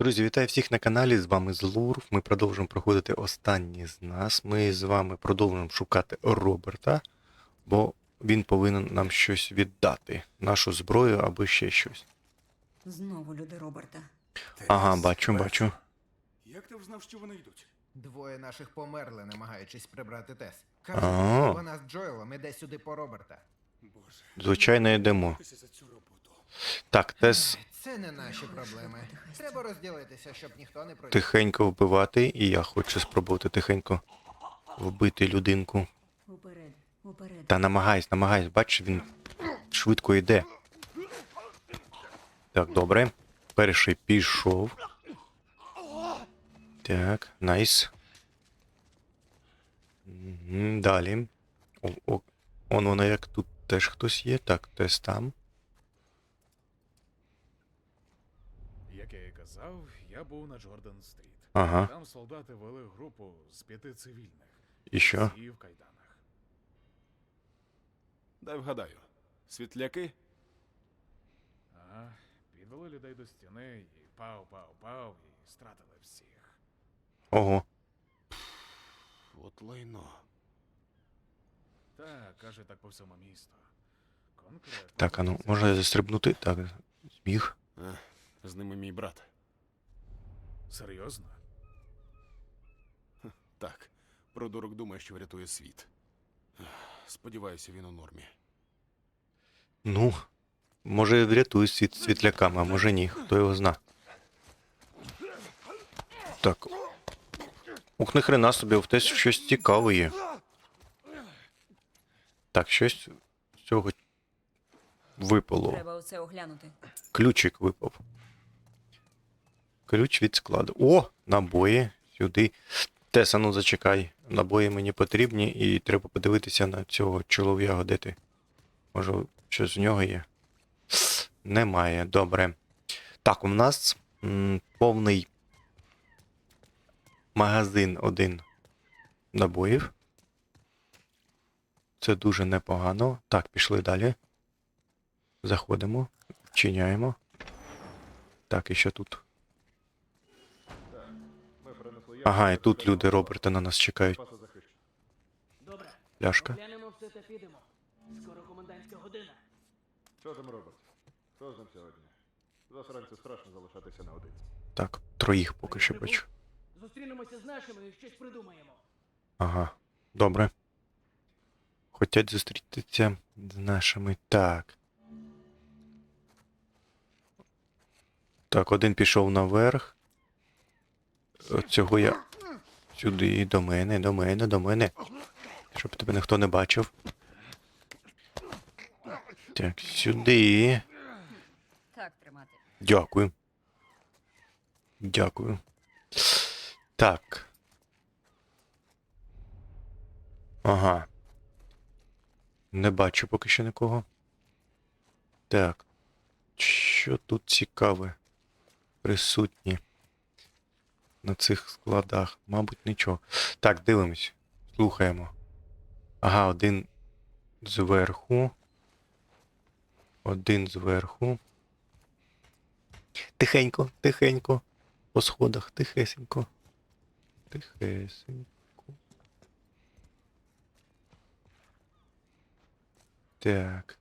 Друзі, вітаю всіх на каналі. З вами Злурф. Ми продовжуємо проходити останні з нас. Ми з вами продовжуємо шукати Роберта, бо він повинен нам щось віддати. Нашу зброю або ще щось. Знову люди Роберта. Ага, бачу, бачу. Як ти взнав, що вони йдуть? Двоє наших померли, намагаючись прибрати Тес. Кажуть, вона з Джоелом іде сюди по Роберта. Боже, Звичайно, йдемо. за цю роботу. Так, Тес Це не наші проблеми. Треба розділитися, щоб ніхто не проїхав. тихенько вбивати, і я хочу спробувати тихенько вбити людинку. Уперед, уперед. Та намагайся, намагайся, бачиш, він швидко йде. Так, добре. Перший пішов. Так, найс. Далі. О, о, он воно як тут теж хтось є. Так, теж там. Як я і казав, я був на Джордан Стріт. Ага. Там солдати вели групу з п'яти цивільних. І що? Всі в кайданах. Дай вгадаю. Світляки? Ага. Підвели людей до стіни і пау-пау-пау, і стратили всіх. Ого. От лайно. Так, каже так по всьому місту. Конкретно. Так, а ну, можна застрибнути? Так, зміг. Е, з ними мій брат. Серйозно? Так, придурок думає, що врятує світ. Сподіваюся, він у нормі. Ну, може врятує світ світляками, а може ні, хто його зна. Так. Ух, ни хрена собі, в те щось цікаве є. Так, щось з цього випало. Треба оце оглянути. Ключик випав. Ключ від складу. О! Набої. Сюди. Теса, ну зачекай. Набої мені потрібні і треба подивитися на цього чолов'яга, де ти. Може, щось в нього є? Немає. Добре. Так, у нас м, повний магазин один набоїв. Це дуже непогано. Так, пішли далі. Заходимо. Вчиняємо. Так, і що тут? Ага, і тут люди Роберта на нас чекають. Добре. Пляшка. Глянемо все та підемо. Скоро комендантська година. Що там робить? Хто з ним сьогодні? Засранцю страшно залишатися наодинці. Так, троїх поки що бачу. Зустрінемося з нашими і щось придумаємо. Ага, добре. Хотять зустрітися з нашими. Так. Так, один пішов наверх. Цього я. Сюди, до мене, до мене, до мене. Щоб тебе ніхто не бачив. Так, сюди. Так тримати. Дякую. Дякую. Так. Ага. Не бачу поки що нікого. Так. Що тут цікаве? Присутні на цих складах. Мабуть, нічого. Так, дивимось. Слухаємо. Ага, один зверху. Один зверху. Тихенько, тихенько. По сходах, тихесенько. Тихесенько. Так.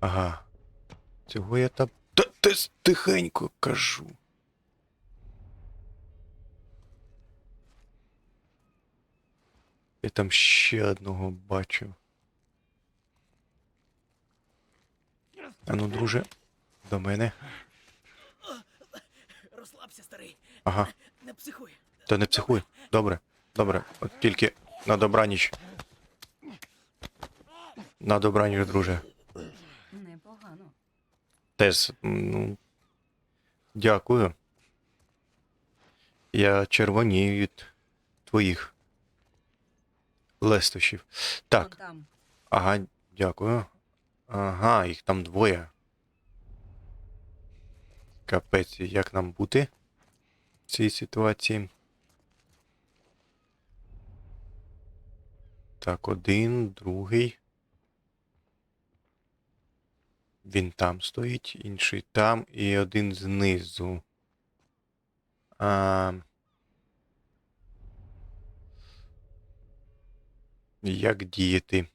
Ага. Цього я там. Та с- тихенько кажу. Я там ще одного бачу. А ну, друже, до мене. Розслабся, старий. Ага. Не психуй. Та не психуй. Добре, добре. От тільки на добраніч. На добраніч, друже. Непогано. Тес, ну. Дякую. Я червонію від твоїх лестощів. Так, там. ага, дякую. Ага, їх там двоє. Капець, як нам бути в цій ситуації? Так, один, другий. Він там стоїть, інший там і один знизу. А... Як діяти?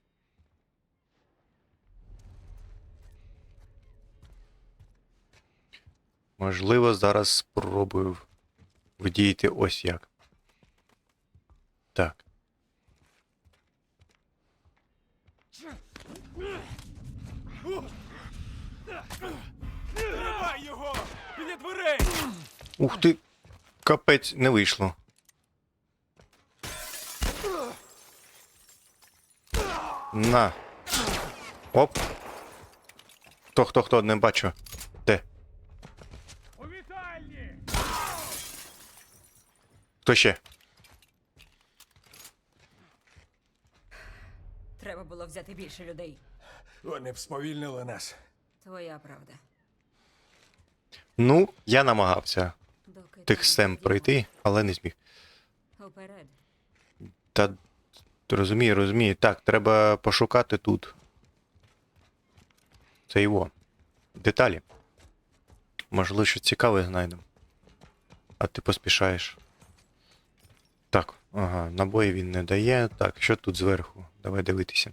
Можливо, зараз спробую вдіяти ось як. Так. Тримай його! Біля дверей! Ух ти! Капець, не вийшло. На. Оп. Хто, хто, хто, не бачу. Де? У вітальні! Хто ще? Треба було взяти більше людей. Вони б сповільнили нас. Твоя правда. Ну, я намагався Доки тих сем пройти, але не зміг. Уперед. Та розумію, розумію. Так, треба пошукати тут. Це його. Деталі. Можливо, щось цікаве знайдемо. А ти поспішаєш. Так, ага, набої він не дає. Так, що тут зверху? Давай дивитися.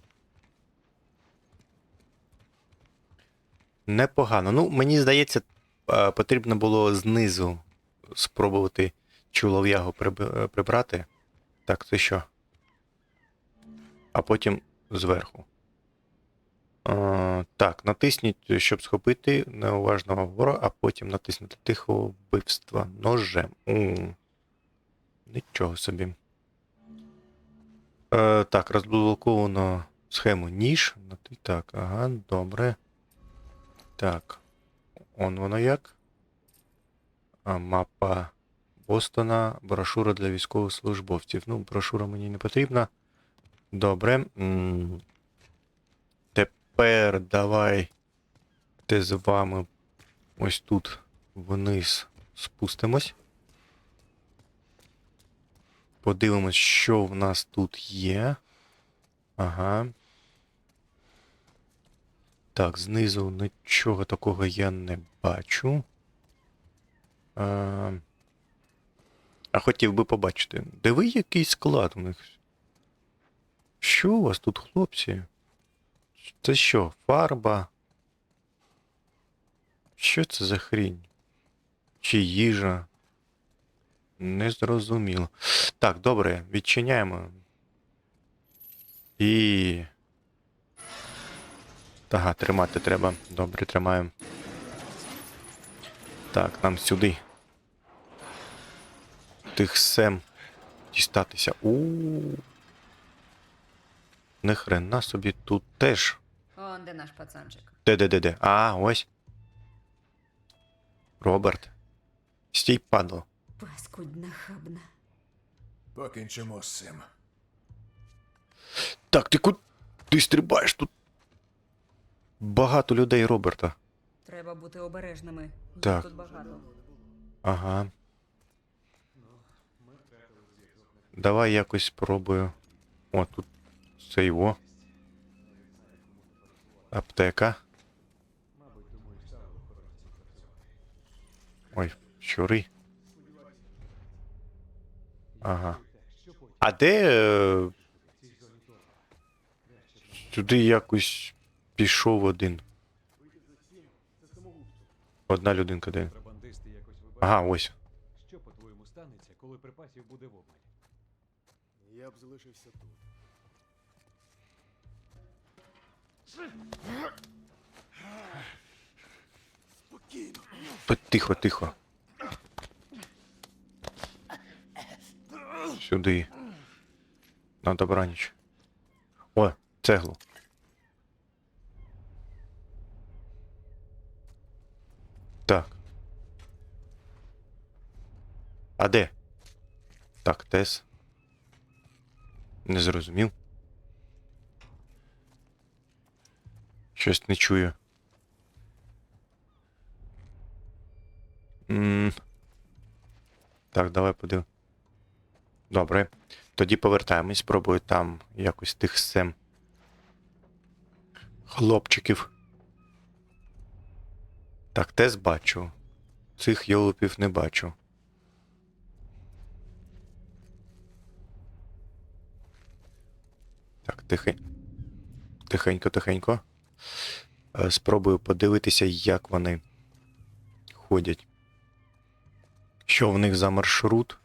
Непогано. Ну, мені здається, потрібно було знизу спробувати е, прибрати. Так, це що? А потім зверху. А, так, натисніть, щоб схопити неуважного ворога, а потім натиснути тихого вбивства ножем. У. Нічого собі. Е, так, розблоковано схему ніж. Так, ага, добре. Так. Он воно як. Мапа Бостона, брошура для військовослужбовців. Ну, брошура мені не потрібна. Добре. Тепер давай ти з вами ось тут вниз спустимось. Подивимось, що в нас тут є. Ага. Так, знизу нічого такого я не бачу. А, а хотів би побачити. Диви, який склад у них. Що у вас тут, хлопці? Це що, фарба? Що це за хрінь? Чи їжа? Незрозуміло. Так, добре, відчиняємо. І. Ага, тримати треба. Добре, тримаємо. Так, нам сюди. Тих сем дістатися. У. Не хрена собі тут теж. Он де наш пацанчик. Де-де-де-де. А, ось. Роберт. Стій, падло. Паскудна хабна. Покінчимо з цим. Так, ти куди ти стрибаєш тут? Багато людей, Роберта. Треба бути обережними. Їх Так. тут багато. Ага. Давай якось спробую. О, тут це його. Аптека. Ой, щури. Ага. А де. е, Сюди якось пішов один. Одна людинка де. Ага, ось. Що, по-твоєму, станеться, коли припасів буде в обмаль? Я б залишився тут. Тихо, тихо. Сюди. На добраніч. О, цеглу. Так. А де? Так, Тес. Не зрозумів. Щось не чую. М -м так, давай подив. Добре. Тоді повертаємось, спробую там якось тих сем хлопчиків. Так, тез бачу. Цих йолупів не бачу. Так, тихе. Тихенько, тихенько. Е, Спробую подивитися, як вони ходять. Що в них за маршрут?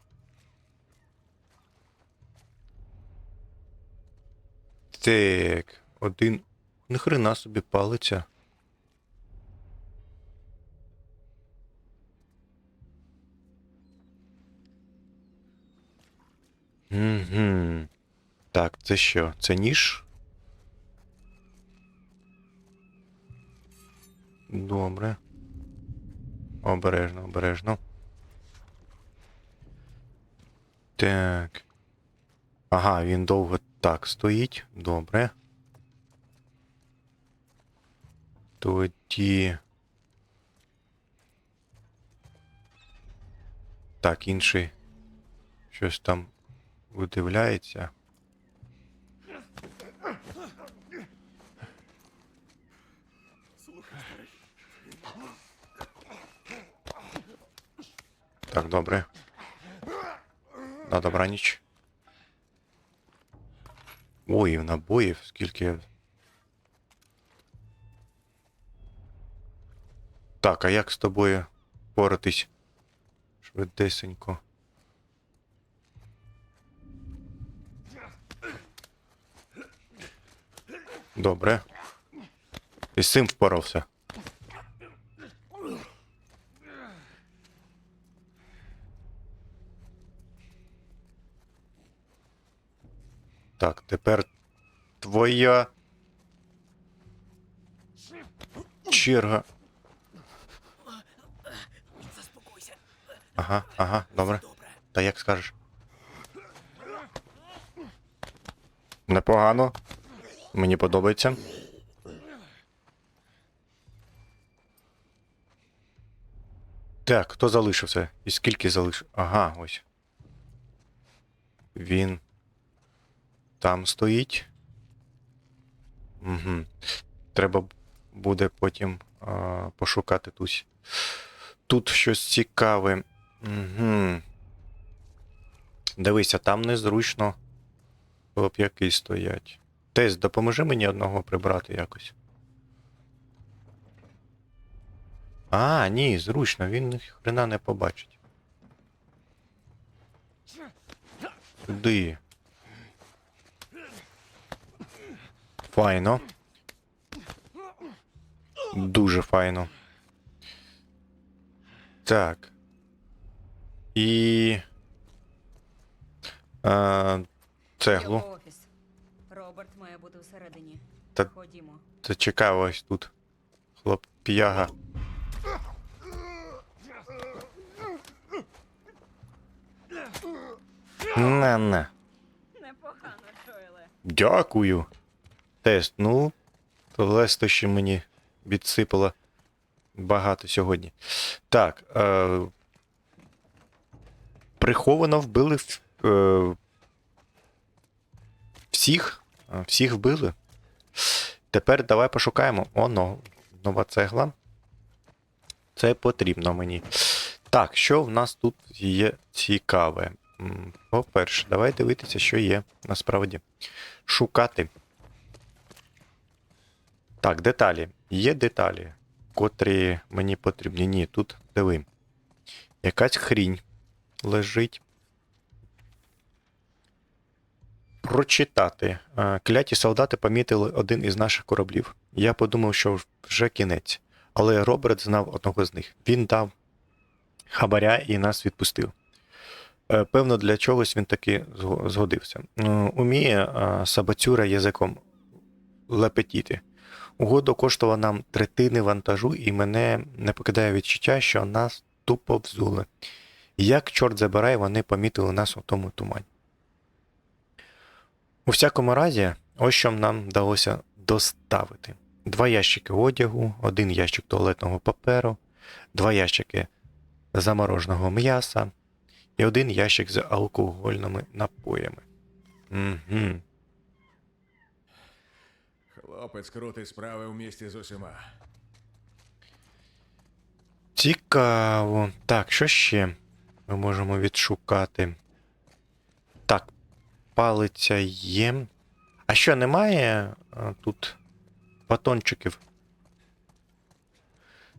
Так, один. Ніхрена собі палиця. Угу. Так, це що? Це ніж? Добре. Обережно, обережно. Так. Ага, він довго так стоїть. Добре. Тоді. Так, інший. Щось там видивляється. Так, добре. На добраніч. Ой, набоїв, скільки. Так, а як з тобою поратись? Швидесенько. Добре. І з цим впорався. Так, тепер твоя черга. Заспокойся. Ага, ага, добре. Та як скажеш. Непогано. Мені подобається. Так, хто залишився? І скільки залишив? Ага, ось. Він там стоїть. Угу. Треба буде потім а, пошукати тут. Тут щось цікаве. Угу. Дивися, там незручно хлоп'яки стоять. Тес, допоможи мені одного прибрати якось. А, ні, зручно, він хрена не побачить. Туди. Файно. Дуже файно. Так. І. А, цеглу. Офіс. Роберт має бути всередині. Та- Ходімо. Це чекав ось тут. Хлоп'яга. Не-не. Непогано, Джоеле. Дякую. Тест, ну, то лестощі мені відсипало багато сьогодні. Так. Е, приховано вбили е, всіх. Всіх вбили. Тепер давай пошукаємо. Оно, нова цегла. Це потрібно мені. Так, що в нас тут є цікаве? По-перше, давай дивитися, що є насправді. Шукати. Так, деталі. Є деталі, котрі мені потрібні. Ні, тут диви. Якась хрінь лежить. Прочитати. Е, Кляті солдати помітили один із наших кораблів. Я подумав, що вже кінець. Але Роберт знав одного з них. Він дав хабаря і нас відпустив. Е, Певно, для чогось він таки згодився. Е, Уміє сабацюра язиком лепетіти. Угода коштувала нам третини вантажу, і мене не покидає відчуття, що нас тупо взули. Як, чорт забирай, вони помітили нас у тому тумані. У всякому разі, ось що нам вдалося доставити: два ящики одягу, один ящик туалетного паперу, два ящики замороженого м'яса і один ящик з алкогольними напоями. Угу. Хлопець крутий справи в місті з усіма. Цікаво. Так, що ще ми можемо відшукати? Так, палиця є. А що, немає а, тут батончиків?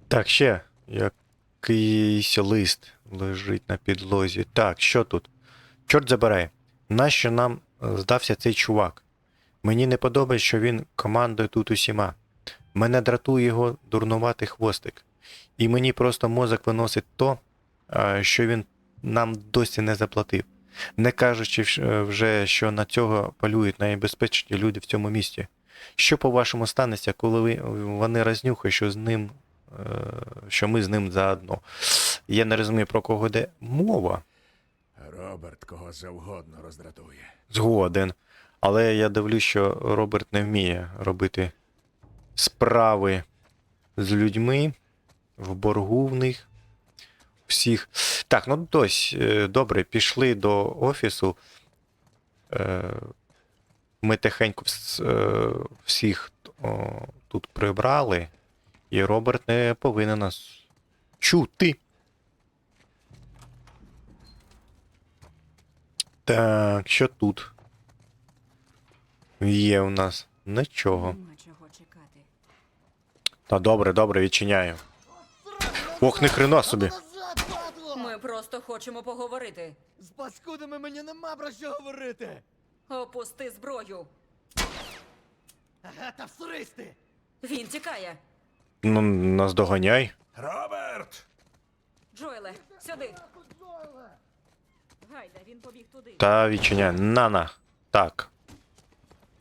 Так, ще якийсь лист лежить на підлозі. Так, що тут? Чорт забирай. Нащо нам е, здався цей чувак? Мені не подобається, що він командує тут усіма. Мене дратує його дурнуватий хвостик. І мені просто мозок виносить то, що він нам досі не заплатив. Не кажучи е, вже, що на цього полюють найбезпечні люди в цьому місті. Що, по-вашому, станеться, коли ви- вони рознюхають, що з ним, е, що ми з ним заодно? Я не розумію, про кого йде мова. Роберт кого завгодно роздратує. Згоден. Але я дивлюсь, що Роберт не вміє робити справи з людьми в боргу в них всіх. Так, ну ось, е, добре, пішли до офісу. Е, Ми тихенько е, всіх тут прибрали, і Роберт не повинен нас чути. Так, що тут? Є у нас нічого. Та добре, добре, відчиняю. Ох, не хрена собі. Ми просто хочемо поговорити. З паскудами мені нема про що говорити. Опусти зброю. Ага, та всуристи. Він тікає. Ну, нас доганяй. Роберт! Джоеле, сюди. Гайда, він побіг туди. Та відчиняй. Нана. Так.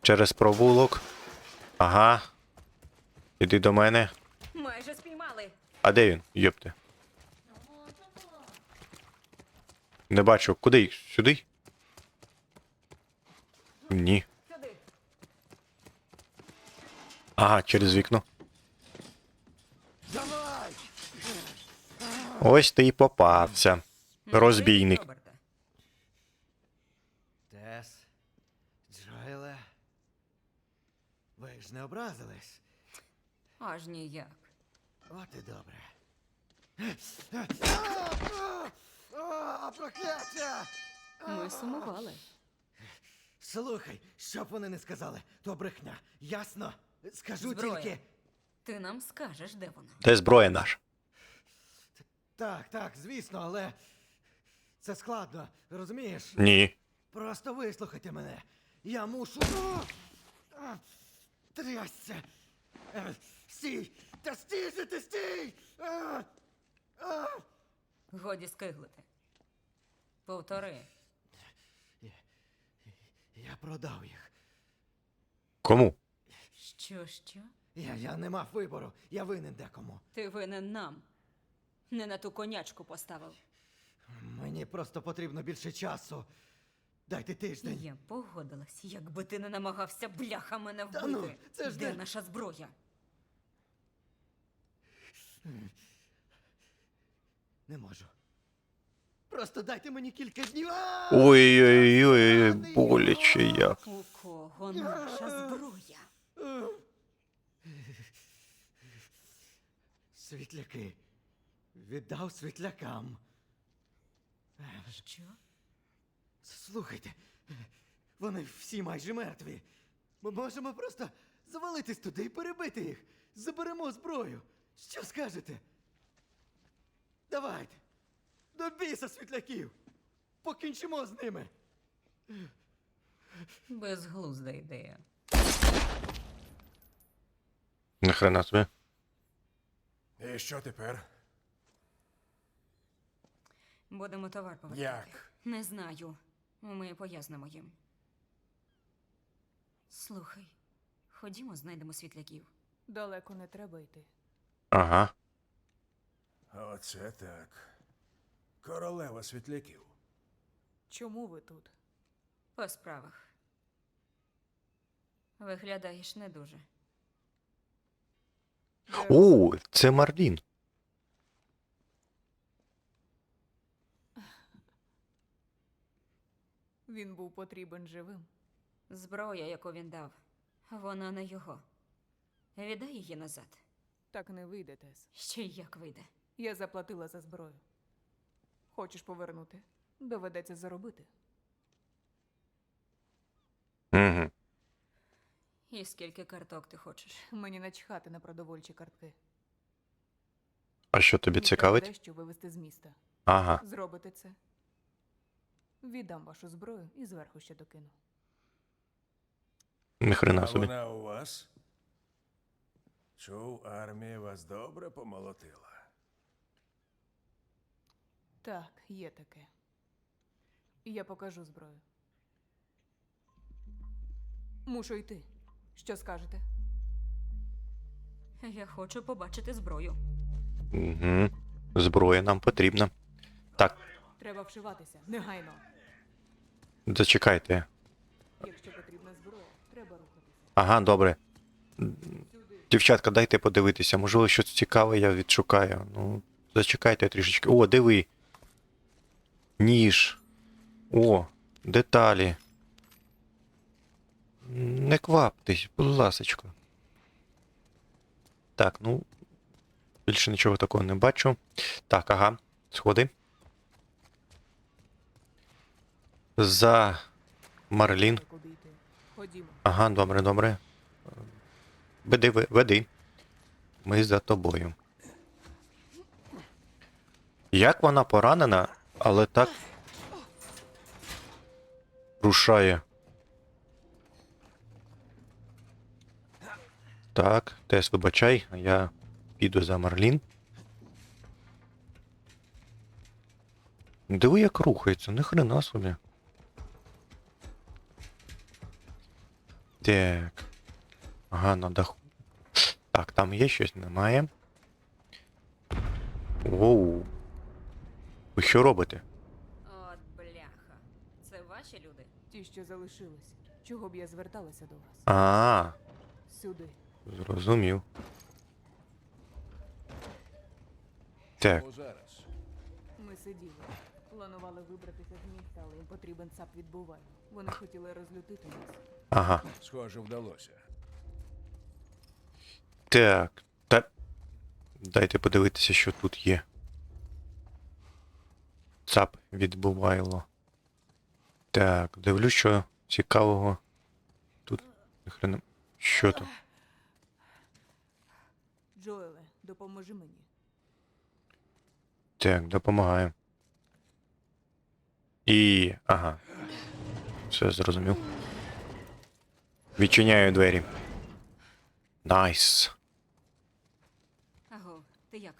Через провулок. Ага. Іди до мене. Майже спіймали. А де він? Йопте. Не бачу. Куди? Сюди? Ні. Ага, через вікно. Ось ти і попався. Розбійник. Роберта. Тес, Джоеле, ви ж не образились? Аж ніяк. От і добре. А, Прокляття! Ми сумували. Слухай, що б вони не сказали, то брехня. Ясно? Скажу Зброя. тільки. Ти нам скажеш, де вона. Де зброя наша? Так, так, звісно, але це складно, розумієш? Ні. Просто вислухайте мене. Я мушу. А! Трясся. Е, Стій! Та стій же ти стій! А! А! Годі скиглити. Повтори. Я продав їх. Кому? Що, що? Я, я не мав вибору. Я винен декому. Ти винен нам. Не на ту конячку поставив. Мені просто потрібно більше часу. Дайте тиждень. Я погодилась, якби ти не намагався бляха мене Та вбити. ну, це ж Де не- наша зброя? Не можу. Просто дайте мені кілька днів. А! Ой-ой-ой, боляче як. У кого наша зброя? Світляки. Віддав світлякам. Що? Слухайте, вони всі майже мертві. Ми можемо просто завалитись туди і перебити їх. Заберемо зброю. Що скажете? Давайте. До біса світляків. Покінчимо з ними. Безглузда ідея. Нахрена собі. І що тепер? Будемо товар повертати. Як? Не знаю. Ми пояснимо їм. Слухай, ходімо, знайдемо світляків. Далеко не треба йти. Ага. Оце так. Королева світляків. Чому ви тут? По справах. Виглядаєш не дуже. О, це Марлін. Він був потрібен живим. Зброя, яку він дав, вона не його. Віддай її назад. Так не вийде, Тес. Ще й як вийде. Я заплатила за зброю. Хочеш повернути? Доведеться заробити. Угу. І скільки карток ти хочеш? Мені начхати на продовольчі картки. А що тобі Мені треба цікавить? дещо вивезти з міста. Ага. Зробите це. Віддам вашу зброю і зверху ще докину. Ніхрена собі. вона у вас? Чув, армія вас добре помолотила. Так, є таке. Я покажу зброю. Мушу йти. Що скажете? Я хочу побачити зброю. Угу. Зброя нам потрібна. Так, Треба вшиватися. Негайно. Зачекайте. Якщо потрібна зброя, треба рухатися. Ага, добре. Дівчатка, дайте подивитися. Можливо, щось цікаве я відшукаю. Ну, зачекайте трішечки. О, диви. Ніж. О, деталі. Не кваптесь, будь ласочка. Так, ну. Більше нічого такого не бачу. Так, ага. Сходи. За Марлін. Ага, добре, добре. Веди, ве- веди. Ми за тобою. Як вона поранена, але так. Рушає. Так, Тес, вибачай, я піду за Марлін. Диви, як рухається, ни хрена собі. Так. Ага, на даху. Так, там є щось, немає. Воу. Ви що робите? От бляха. Це ваші люди? Ті, що залишились. Чого б я зверталася до вас? А, Сюди. зрозумів. Так, зараз. Ми сиділи. Планували вибратися з міста, але їм потрібен ЦАП відбуває. Вони хотіли розлютити нас. ага. Схоже, вдалося. Так. Та... Дайте подивитися, що тут є. Цап відбувайло. Так, дивлюсь, що цікавого. Тут. ніхрена- Що тут? Джоеле, допоможи мені. Так, допомагаю. І. Ага. Все зрозумів. Відчиняю двері. Найс. Аго, ти як?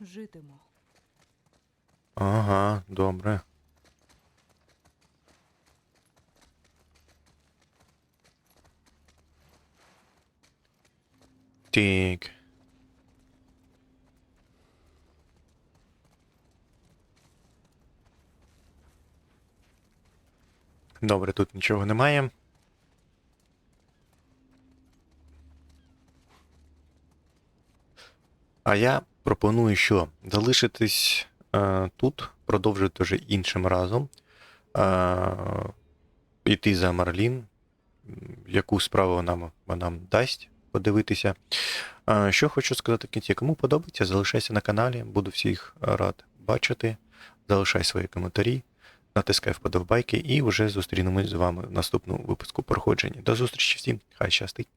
Житимо. Ага, добре. Так. Добре, тут нічого немає. А я пропоную, що залишитись е, тут, продовжити вже іншим разом. Е, іти за Марлін, яку справу вона, нам дасть подивитися. Е, що хочу сказати в кінці, кому подобається, залишайся на каналі, буду всіх рад бачити. Залишай свої коментарі, натискай вподобайки і вже зустрінемось з вами в наступному випуску проходження. До зустрічі всім, хай щастить!